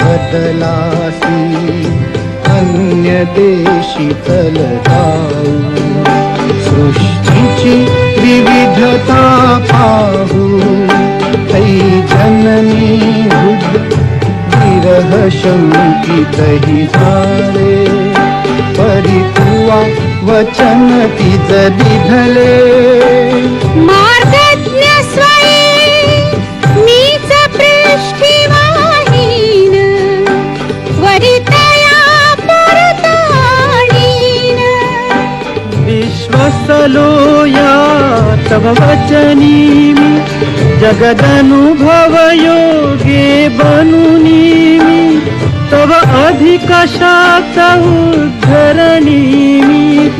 बदलासी अन्य देशी चलताऊ सृष्टीची विविधता पाहू. ऐ जननी हृद विरह शंकित हि परितुवा वचन तिज दिधले सलोया तव वचनीमि। जगदनुभवयोगे बनुनीमि। तव अधिकशाक्तः धरणीमि